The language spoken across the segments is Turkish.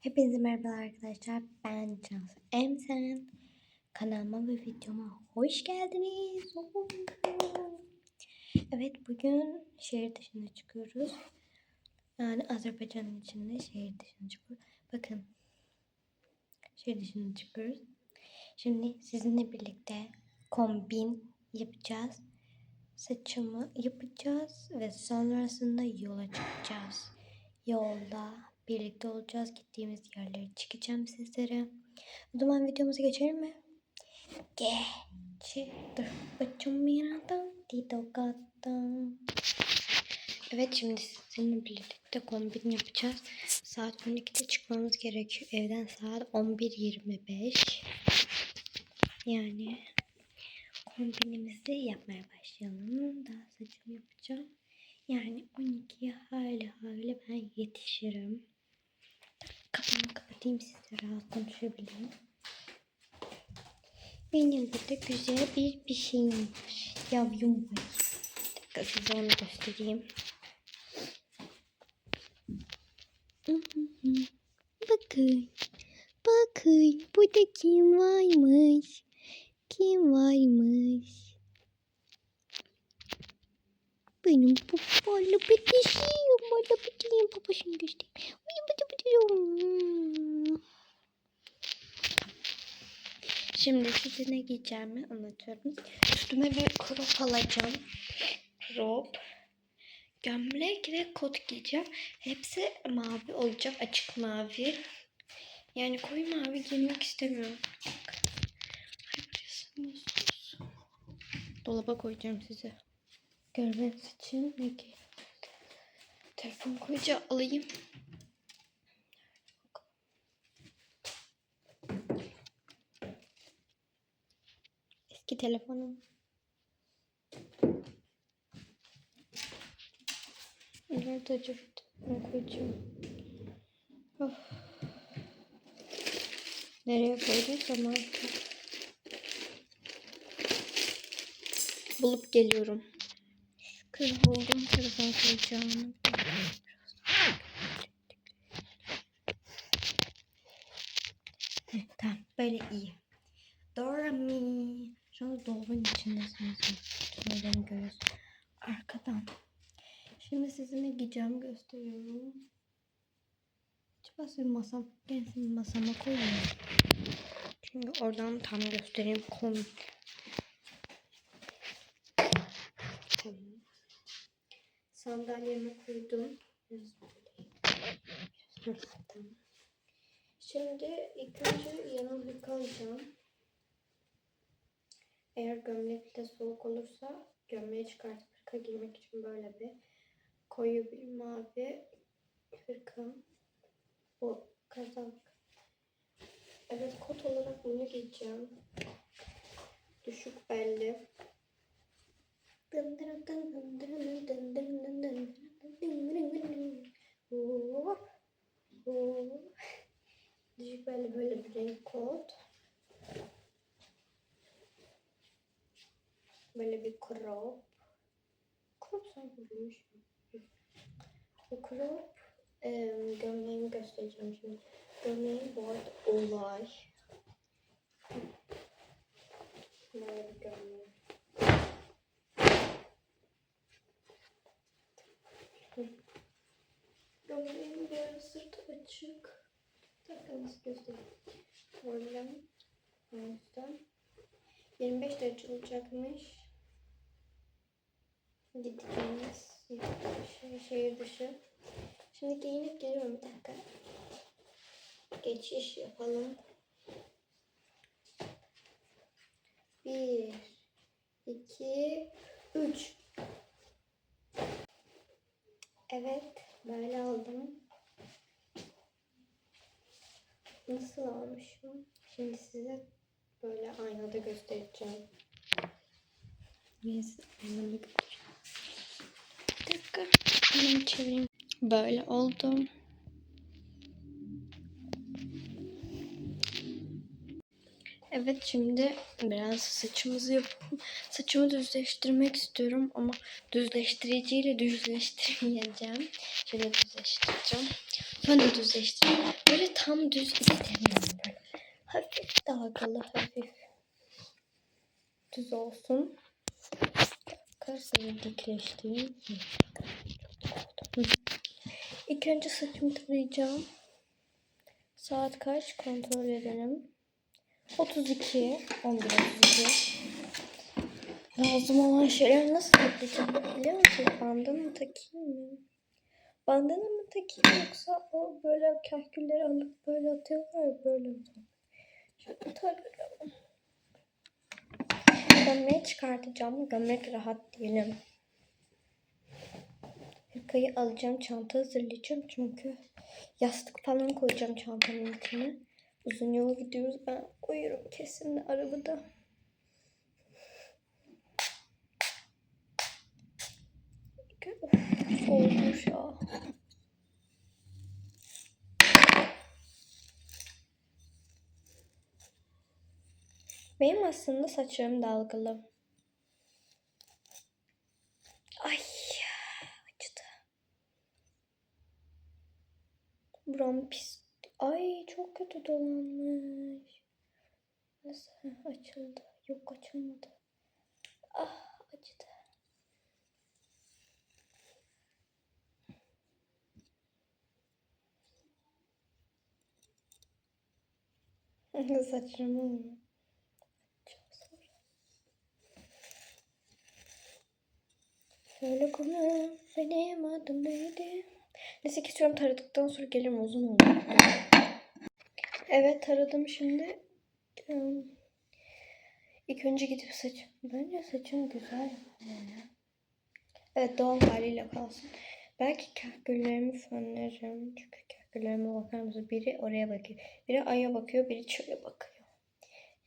Hepinize merhaba arkadaşlar. Ben Cansu Emsen. Kanalıma ve videoma hoş geldiniz. Evet bugün şehir dışına çıkıyoruz. Yani Azerbaycan'ın içinde şehir dışına çıkıyoruz. Bakın şehir dışına çıkıyoruz. Şimdi sizinle birlikte kombin yapacağız. Saçımı yapacağız ve sonrasında yola çıkacağız. Yolda birlikte olacağız. Gittiğimiz yerleri çekeceğim sizlere. O zaman videomuza geçelim mi? Geç. Dur. Başım bir adam. Didokattan. Evet şimdi sizinle birlikte kombin yapacağız. Saat 12'de çıkmamız gerekiyor. Evden saat 11.25. Yani kombinimizi yapmaya başlayalım. Daha saçımı yapacağım. Yani 12'ye hali hali ben yetişirim. Kapatayım siz de rahat konuşabileyim. Benim burada güzel bir bir şeyim var. Yavrum var. Bir dakika size onu göstereyim. Bakın. Bakın. Burada kim varmış? Kim varmış? Benim babalı bitişim. Bana bitişim. Babasını göstereyim. Benim bıdı bıdı. Şimdi size ne giyeceğimi anlatıyorum. Üstüme bir crop alacağım. Crop. Gömlek ve kot giyeceğim. Hepsi mavi olacak. Açık mavi. Yani koyu mavi giymek istemiyorum. Dolaba koyacağım size. Görmeniz için ne ki? Telefon koyacağım alayım. Eski telefonum. Nerede acaba? Ne koyacağım? Of. Nereye koyduysam artık. Bulup geliyorum. Kız buldum. Telefon koyacağım. Heh, tamam böyle iyi. Dora mi. Şu anda dolabın içindesiniz. Kimden görüyoruz. Arkadan. Şimdi sizinle giyeceğimi gösteriyorum. Acaba bir masam, gelsin masama koyayım. Çünkü oradan tam göstereyim. Kom Tamam. Sandalyemi koydum. Şimdi ilk önce yanımı yıkayacağım. Eğer gömlekte soğuk olursa gömleği çıkartıp hırka giymek için böyle bir koyu bir mavi hırka. Bu kazak. Evet kot olarak bunu giyeceğim. Düşük belli. Hop. Hop. Düşük belli böyle bir renk kot. Böyle bir crop. Crop sanki büyümüş. Bu crop e, gömleğimi göstereceğim şimdi. Gömleğim bu arada olay. Böyle bir gömleğim. Gömleğim böyle sırtı açık. Bakın nasıl göstereyim. O yüzden. 25 derece olacakmış. Gittiğimiz şey, şehir dışı. Şimdi giyinip geliyorum bir dakika. Geçiş yapalım. Bir, iki, üç. Evet, böyle aldım. Nasıl almışım? Şimdi size böyle aynada göstereceğim. Neyse, aynada. Dakika, hemen çevireyim. Böyle oldum. Evet şimdi biraz saçımızı yapalım. Saçımı düzleştirmek istiyorum ama düzleştiriciyle düzleştirmeyeceğim. Şöyle düzleştireceğim. Sonra düzleştireceğim. Böyle tam düz istemiyorum böyle. Hafif dalgalı hafif. Düz olsun. Kasayı dikleştireyim. Hı. İlk önce saçımı tarayacağım. Saat kaç kontrol edelim. 32, 11 32. Lazım olan şeyler nasıl toplayacağım biliyor musun? Bandana mı takayım mı? Bandana mı takayım yoksa o böyle kahkülleri alıp böyle atıyorlar ya böyle mi? Şöyle takalım. Gömleği çıkartacağım. Gömlek rahat diyelim. Hırkayı alacağım. Çanta hazırlayacağım çünkü yastık falan koyacağım çantanın içine. Uzun yola gidiyoruz. Ben uyurum kesin arabada. Of, soğumuş ya. Benim aslında saçlarım dalgalı. Ay acıdı. Buram pis. Ay çok kötü dolanmış. Nasıl açıldı? Yok açılmadı. Ah acıdı. Saçlarımı mı? Çok zor. Söyle konu benim adım neydi? Neyse kesiyorum taradıktan sonra gelirim uzun olur. Evet taradım şimdi. İlk önce gidip saç. Bence saçım güzel. Evet doğal haliyle kalsın. Belki kahküllerimi fönlerim. Çünkü kahküllerime bakar mısın? Biri oraya bakıyor. Biri aya bakıyor. Biri şuraya bakıyor.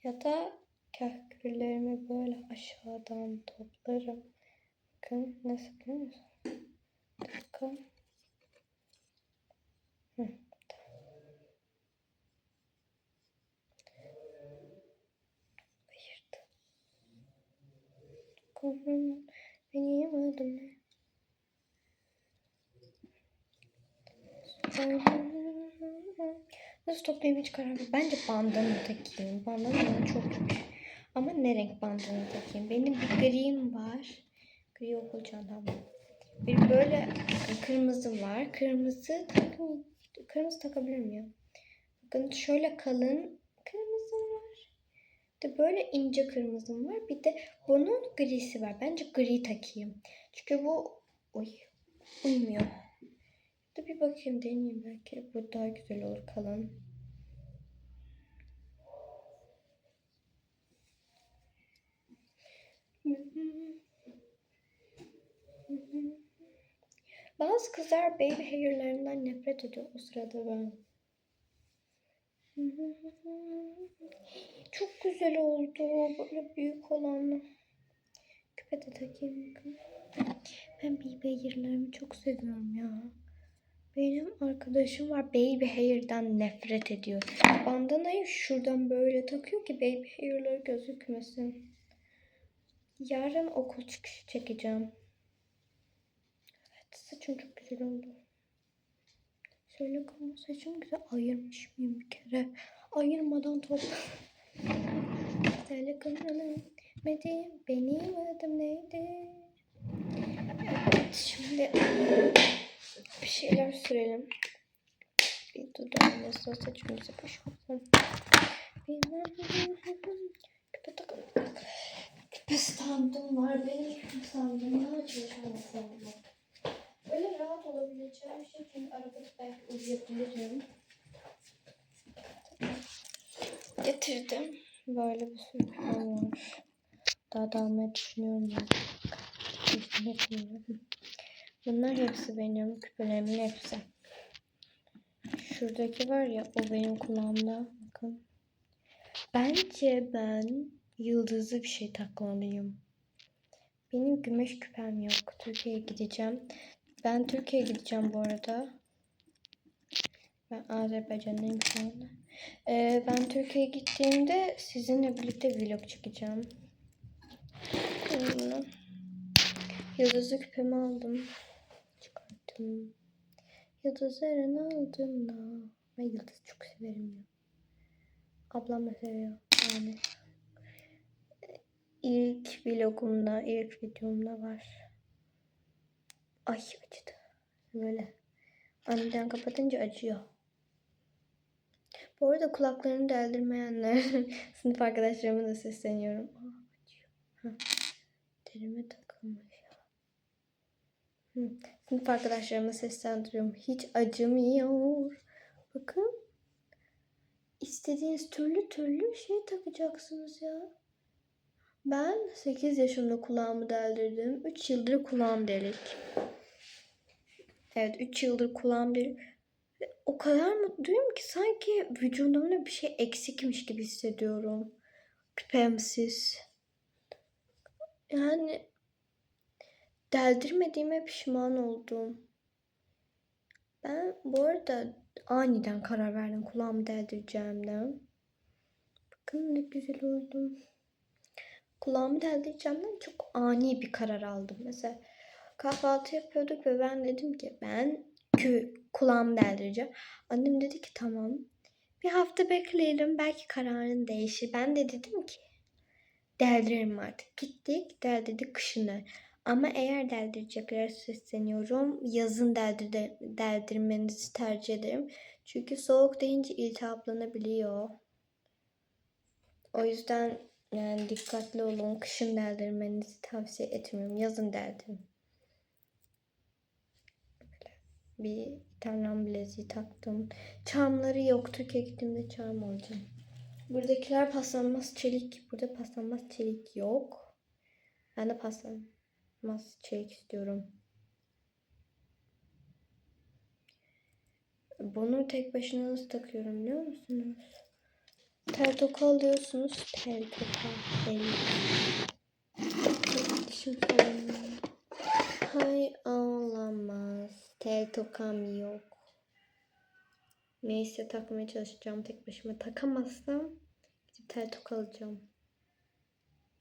Ya da kahküllerimi böyle aşağıdan toplarım. Bakın nasıl biliyor musun? Bakın. Hı. Ayırdı. Kızım benim adım ne? Nasıl toplayayım hiç karar. Bence bandana takayım. Bandana çok yakışır. Ama ne renk bandana takayım? Benim bir gri'm var. Gri okul çantam var. Bir böyle kırmızı var. Kırmızı takım kırmızı takabilir miyim? Bakın şöyle kalın kırmızım var. Bir de böyle ince kırmızım var. Bir de bunun grisi var. Bence gri takayım. Çünkü bu uy, uymuyor. Da bir bakayım deneyeyim belki. Bu daha güzel olur kalın. Bazı kızlar baby hair'lerinden nefret ediyor o sırada ben. Çok güzel oldu böyle büyük olanla. Küpe de takayım. Ben baby hair'lerimi çok seviyorum ya. Benim arkadaşım var baby hair'dan nefret ediyor. Bandanayı şuradan böyle takıyor ki baby hair'ları gözükmesin. Yarın okul çıkışı çekeceğim. Saçım çok güzel oldu. Şöyle konu saçım güzel ayırmış mıyım bir kere? Ayırmadan topla. Şöyle kanalım. Benim, adım neydi? Evet şimdi bir şeyler sürelim. Bir dudağımızda saçımızı boşaltalım. Küpe takalım. Küpe standım var. Benim küpe standımda çalışan Böyle şey çünkü arabada belki uyuyabilirim. Getirdim. Böyle bir sürü küpem var. Daha da almayı düşünüyorum ben. Bunlar hepsi benim küpelerimin hepsi. Şuradaki var ya o benim kulağımda. Bakın. Bence ben yıldızlı bir şey takmalıyım. Benim gümüş küpem yok. Türkiye'ye gideceğim. Ben Türkiye'ye gideceğim bu arada. Ben Azerbaycan'dayım şu anda. Ee, ben Türkiye'ye gittiğimde sizinle birlikte vlog çekeceğim. Bunu. Yıldızlı küpemi aldım. Çıkarttım. Yıldızların altında. Ben yıldız çok severim ya. Ablam da seviyor. Yani. İlk vlogumda, ilk videomda var. Ay acıdı. Böyle. Aniden kapatınca acıyor. Bu arada kulaklarını deldirmeyenler sınıf arkadaşlarıma da sesleniyorum. Aa, acıyor. Hah. Derime takılmış. Hı. Sınıf arkadaşlarıma seslendiriyorum. Hiç acımıyor. Bakın. İstediğiniz türlü türlü şey takacaksınız ya. Ben 8 yaşımda kulağımı deldirdim. 3 yıldır kulağım delik. Evet 3 yıldır kulağım delik. O kadar mutluyum ki sanki vücudumda bir şey eksikmiş gibi hissediyorum. Pipemsiz. Yani deldirmediğime pişman oldum. Ben bu arada aniden karar verdim kulağımı deldireceğimden. Bakın ne güzel oldum. Kulağımı deldireceğimden çok ani bir karar aldım. Mesela kahvaltı yapıyorduk ve ben dedim ki ben kü kulağımı deldireceğim. Annem dedi ki tamam. Bir hafta bekleyelim belki kararın değişir. Ben de dedim ki deldiririm artık. Gittik deldirdik kışını. Ama eğer deldirecekler sesleniyorum. Yazın deldir deldirmenizi tercih ederim. Çünkü soğuk deyince iltihaplanabiliyor. O yüzden yani dikkatli olun. Kışın deldirmenizi tavsiye etmiyorum. Yazın deldirin. Bir İtalyan bileziği taktım. Çamları yok. Türkiye gittiğimde çam alacağım. Buradakiler paslanmaz çelik. Burada paslanmaz çelik yok. Ben de paslanmaz çelik istiyorum. Bunu tek başına nasıl takıyorum biliyor musunuz? Tel toka alıyorsunuz. Tel toka. El. Dişim sallanıyor. Hay olamaz. Tel tokam yok. Neyse takmaya çalışacağım. Tek başıma takamazsam gidip tel toka alacağım.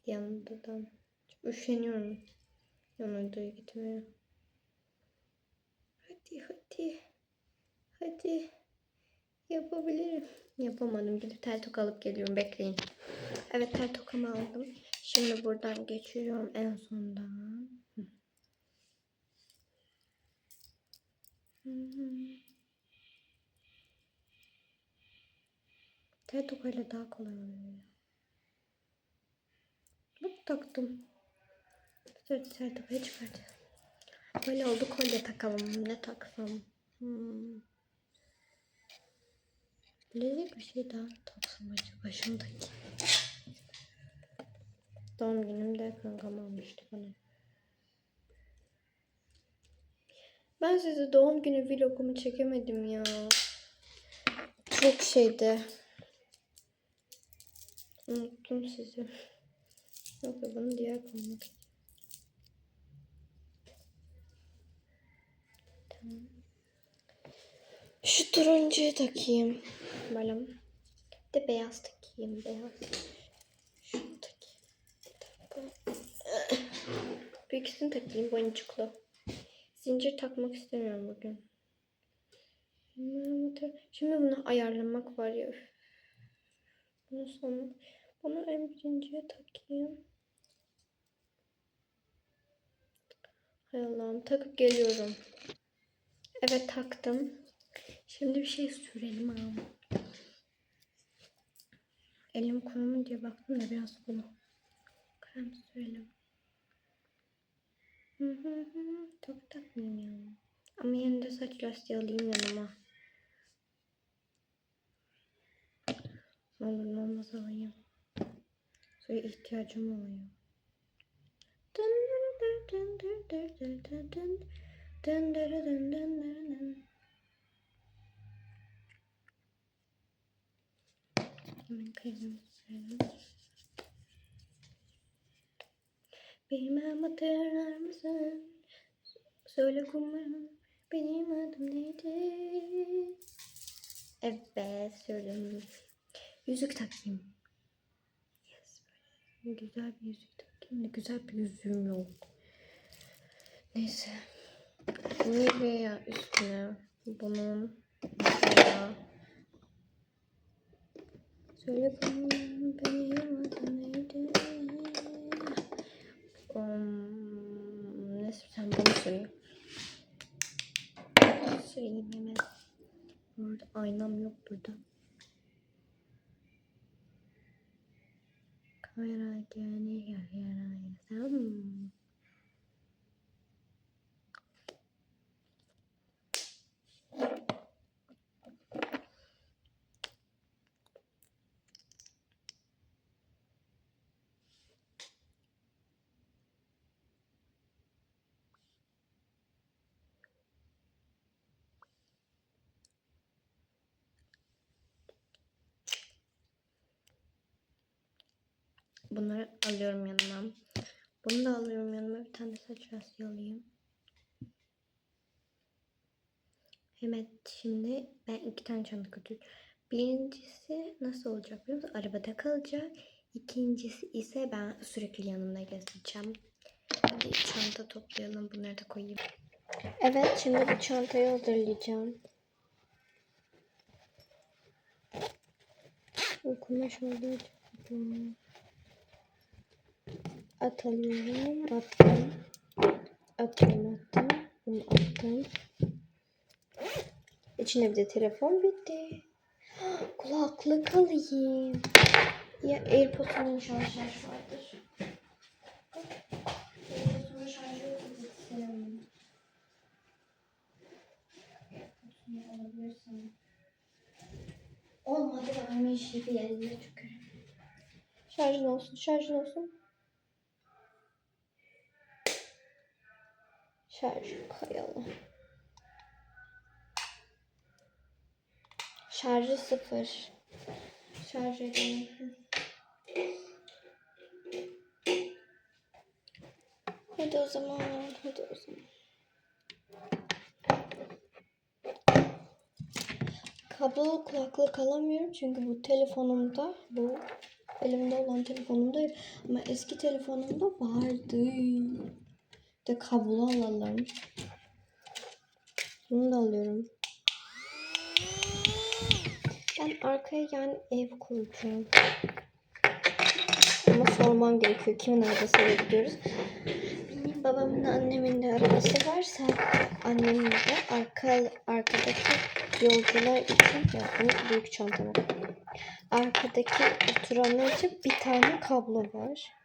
Yanından. Üşeniyorum. Yanında gitmeye. Hadi hadi. Hadi. Yapabilirim. Yapamadım. Gidip tel toka alıp geliyorum. Bekleyin. Evet tel tokamı aldım. Şimdi buradan geçiyorum en sondan. Tel tokayla daha kolay oluyor. Bak taktım. Sonra tel tokayı çıkartacağım. Böyle oldu kolye takalım. Ne taksam? Hmm. Bilezik bir şey daha taksam acaba şundaki. Doğum günümde kankam almıştı bana. Ben size doğum günü vlogumu çekemedim ya. Çok şeydi. Unuttum sizi. Yok ya bunu diğer koymak. Tamam. Şu turuncuyu takayım. Bir de beyaz takayım. Beyaz. Şunu takayım. Bu ikisini takayım boncuklu. Zincir takmak istemiyorum bugün. Şimdi bunu ayarlamak var ya. üf. Bunu son, bunu en birinciye takayım. Hay Allah'ım takıp geliyorum. Evet taktım. Şimdi bir şey sürelim abi. Elim kuru mu diye baktım da biraz kuru. Krem sürelim. Hı hı hı. Çok takmayayım ya. Ama de saç lastiği alayım yanıma. Ne olur ne olmaz alayım. Sonra ihtiyacım oluyor. Dın dın dın dın dın dın dın dın. Dın dın dın dın dın Hemen sürelim. Bilmem hatırlar mısın? Söyle kumarım benim adım neydi? Evet söyleyeyim. Yüzük takayım. Yes, güzel bir yüzük takayım da güzel bir yüzüğüm yok. Neyse. Nivea üstüne bunun mesela Söyle bana. Söyleyeyim hemen. Burada aynam yok burada. Kamera gene yarayasam. Bunları alıyorum yanıma. Bunu da alıyorum yanıma. Bir tane saç rastı alayım. Evet şimdi ben iki tane çanta götürüyorum. Birincisi nasıl olacak biliyor musun? Arabada kalacak. İkincisi ise ben sürekli yanımda gezeceğim. Hadi çanta toplayalım. Bunları da koyayım. Evet şimdi bu çantayı hazırlayacağım. Kumaş olduğu için At alıyorum. Attım. Atıyorum attım. Bunu attım. İçine bir de telefon bitti. Kulaklık alayım. Ya AirPods'un inşallah şarj vardır. AirPods'un şarjı yok. alabilirsin. Olmadı bir şey bir yerine tükürüm. Şarjın olsun, şarjın olsun. Şarj koyalım. Şarjı sıfır. Şarj edelim. Hadi o zaman, hadi o zaman. Kablolu kulaklık alamıyorum çünkü bu telefonumda, bu elimde olan telefonumda ama eski telefonumda vardı. De kablo alalım. Bunu da alıyorum. Ben arkaya yani ev kuracağım. Ama sormam gerekiyor. Kimin arabasıyla gidiyoruz? Benim babamın annemin de arabası varsa annemin de arka, arkadaki yolcular için ya büyük çantama Arkadaki oturanlar için bir tane kablo var.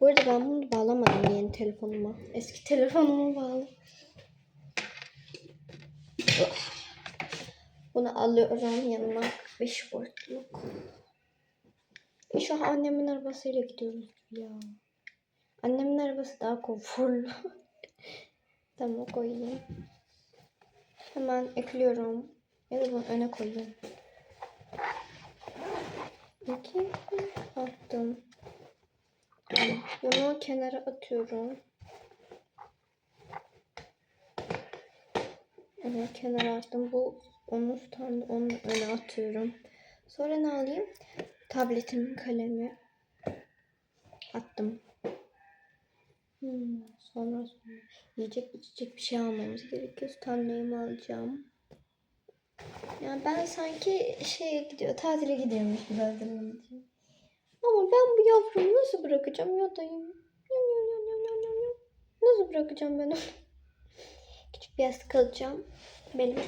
Bu arada ben bunu bağlamadım yeni telefonuma. Eski telefonuma bağlı. Bunu alıyorum yanıma 5 voltluk. Şu an annemin arabasıyla gidiyoruz ya. Annemin arabası daha konforlu. tamam koyayım. Hemen ekliyorum. Ya da bunu öne koyayım. İki attım. Bunu kenara atıyorum. Evet kenara attım. Bu onun standı onun öne atıyorum. Sonra ne alayım? Tabletimin kalemi attım. Hmm, sonra, sonra yiyecek içecek bir şey almamız gerekiyor. Stanley'imi alacağım. Yani ben sanki şeye gidiyor, tatile gidiyormuş gibi hazırlanacağım. Ama ben bu yavrumu nasıl bırakacağım yadayım? Nasıl bırakacağım ben onu? Küçük bir yastık alacağım. Benim.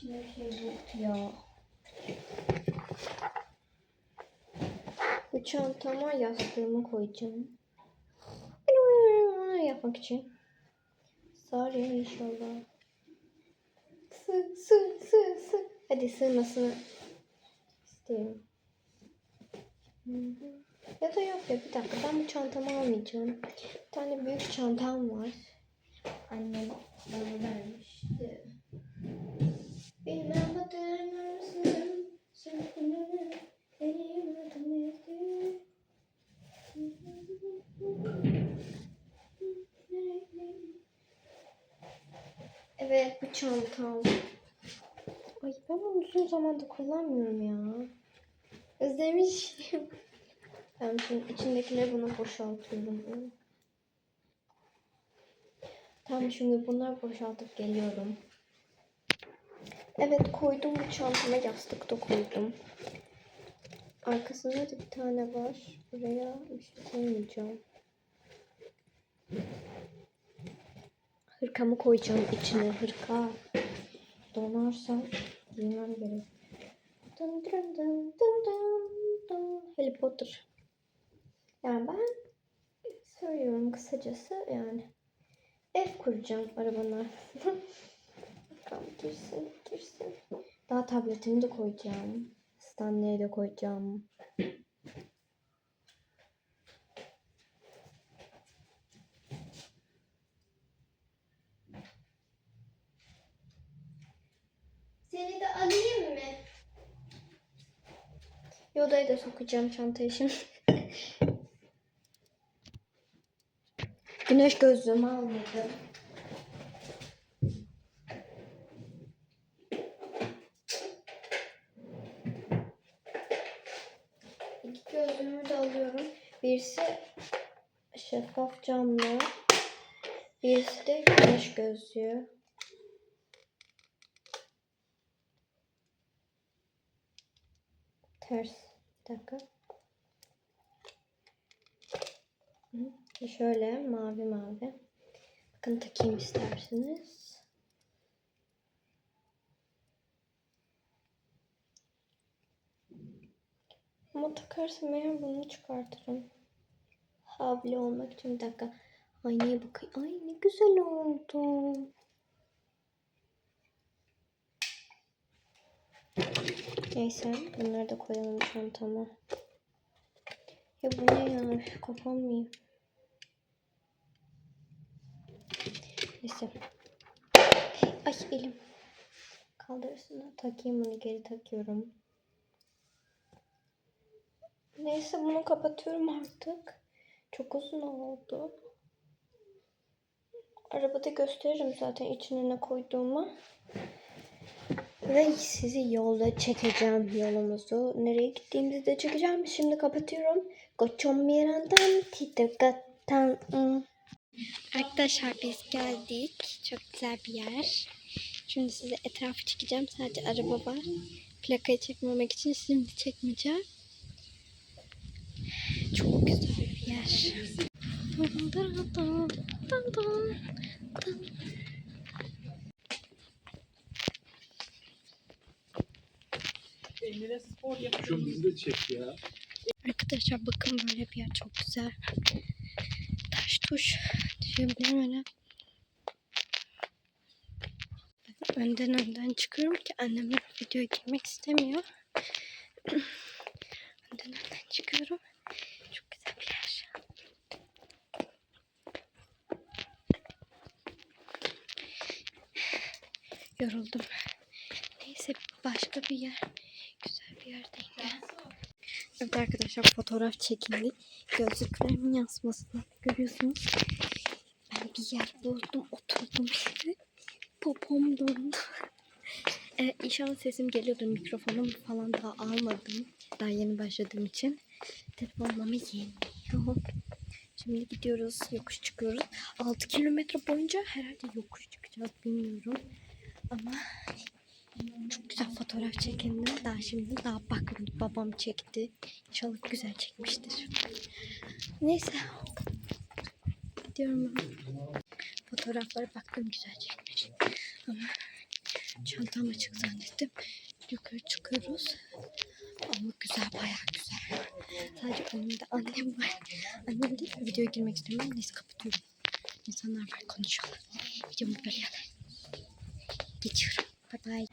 Şimdi bir şey yoktu ya. Bu çantama yastığımı koyacağım. Onu yapmak için. Sarı inşallah. Sı sı sı sı. Hadi sığmasını istiyorum. Ya da yok ya bir dakika ben bu çantamı almayacağım. Bir tane büyük çantam var. Annem bana vermişti. Bilmem hatırlar mısın? Sen benim benim adım? Evet bu çantam. Ben bunu uzun zamandır kullanmıyorum ya. Özlemişim. Ben şimdi içindekileri buna boşaltıyorum. Tamam şimdi bunları boşaltıp geliyorum. Evet koydum bu çantama yastık da koydum. Arkasında da bir tane var. Buraya bir şey koymayacağım. Hırkamı koyacağım içine hırka. Donarsa giymem gerek. Dın dın dın dın dın dın. Harry Potter. Yani ben söylüyorum kısacası yani ev kuracağım arabanın Bakalım girsin girsin. Daha tabletimi de koyacağım. Stanley'i de koyacağım. Seni de alayım mı? Yoda'yı da sokacağım çantaya şimdi. Güneş gözlüğümü almadım. İki gözlüğümü de alıyorum. Birisi şeffaf camlı. Birisi de güneş gözlüğü. Bir dakika. Hı, Şöyle mavi mavi. Bakın takayım isterseniz. Ama takarsam eğer bunu çıkartırım. Havli olmak için bir dakika. Aynaya bakayım. Ay ne güzel oldu. Neyse bunları da koyalım çantama. Ya bu ne ya? Üf? Neyse. Ay elim. Kaldırırsın takayım bunu geri takıyorum. Neyse bunu kapatıyorum artık. Çok uzun oldu. Arabada gösteririm zaten içine ne koyduğumu. Ve sizi yolda çekeceğim yolumuzu. Nereye gittiğimizi de çekeceğim. Şimdi kapatıyorum. Goçom mirandan tito gatan. Arkadaşlar biz geldik. Çok güzel bir yer. Şimdi size etrafı çekeceğim. Sadece araba var. Plakayı çekmemek için şimdi çekmeyeceğim. Çok güzel bir yer. Eline spor yapıyor. bizi de çek ya. Arkadaşlar bakın böyle bir yer çok güzel. Taş tuş düşebilirim öyle. Bakın önden önden çıkıyorum ki annem videoya girmek istemiyor. önden önden çıkıyorum. Çok güzel bir yer. Yoruldum. Neyse başka bir yer. Evet arkadaşlar fotoğraf çekildi. Gözlüklerimin yansımasını görüyorsunuz. Ben bir yer buldum oturdum şimdi. Popom dondu. Evet, inşallah sesim geliyordur. Mikrofonum falan daha almadım. Daha yeni başladığım için. Telefonum yeniyor. Şimdi gidiyoruz. Yokuş çıkıyoruz. 6 kilometre boyunca herhalde yokuş çıkacağız. Bilmiyorum. Ama çok güzel fotoğraf çekindim. Daha şimdi daha bakmadım. Babam çekti. İnşallah güzel çekmiştir. Neyse. Gidiyorum ben. Fotoğraflara baktım güzel çekmiş. Ama çantam açık zannettim. Yukarı çıkıyoruz. Ama güzel bayağı güzel. Sadece önümde annem var. Annem de videoya girmek istemiyor. Neyse kapatıyorum. İnsanlar var konuşuyorlar. Videomu böyle geçiyorum. Bye bye.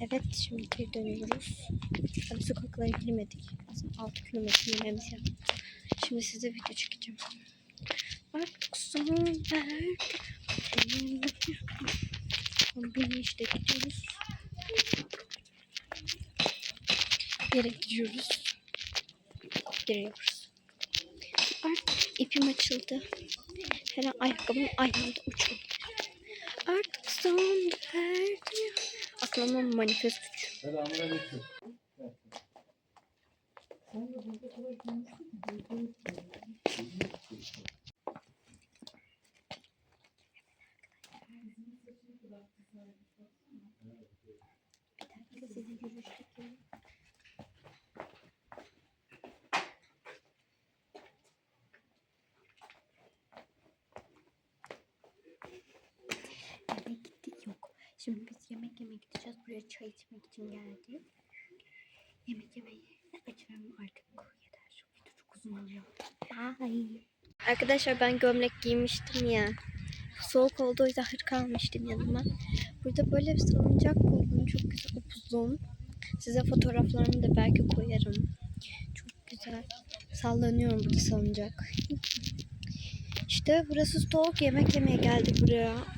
Evet şimdi geri dönüyoruz. Hani sokaklara girmedik. Aslında 6 kilometre yürümemiz lazım. Şimdi size video çekeceğim. Artık son ver. Kombine işte gidiyoruz. Yere gidiyoruz. Giriyoruz. Artık ipim açıldı. Her an ayakkabım ayağımda uçuyor. Artık son Aklımın manifest gücü. Selamünaleyküm. Şimdi biz yemek yemeye gideceğiz. Buraya çay içmek için geldik. Yemek yemeyi açarım artık. Yeter. Video çok uzun oluyor. Bye. Arkadaşlar ben gömlek giymiştim ya. Soğuk oldu o yüzden hırka almıştım yanıma. Burada böyle bir salıncak buldum. Çok güzel upuzun. Size fotoğraflarımı da belki koyarım. Çok güzel. Sallanıyorum burada salıncak. İşte burası soğuk. Yemek yemeye geldik buraya.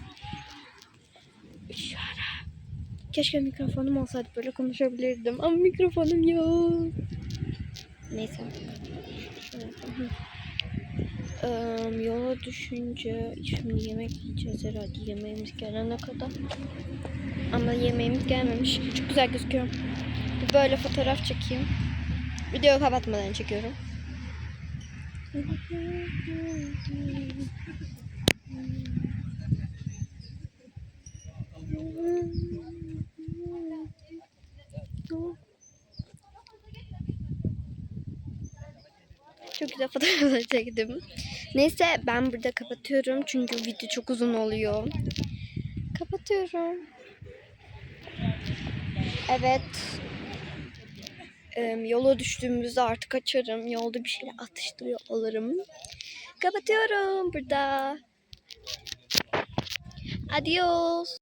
Keşke mikrofonum olsaydı böyle konuşabilirdim. Ama mikrofonum yok. Neyse. Eee, yola düşünce şimdi yemek yiyeceğiz herhalde yemeğimiz gelene kadar. Ama yemeğimiz gelmemiş. Çok güzel gözüküyor. Böyle fotoğraf çekeyim. Videoyu kapatmadan çekiyorum. Çok güzel fotoğraflar çektim. Neyse ben burada kapatıyorum çünkü video çok uzun oluyor. Kapatıyorum. Evet. Em, yola düştüğümüzde artık açarım. Yolda bir şeyler atıştırıyor olurum. Kapatıyorum burada. Adios.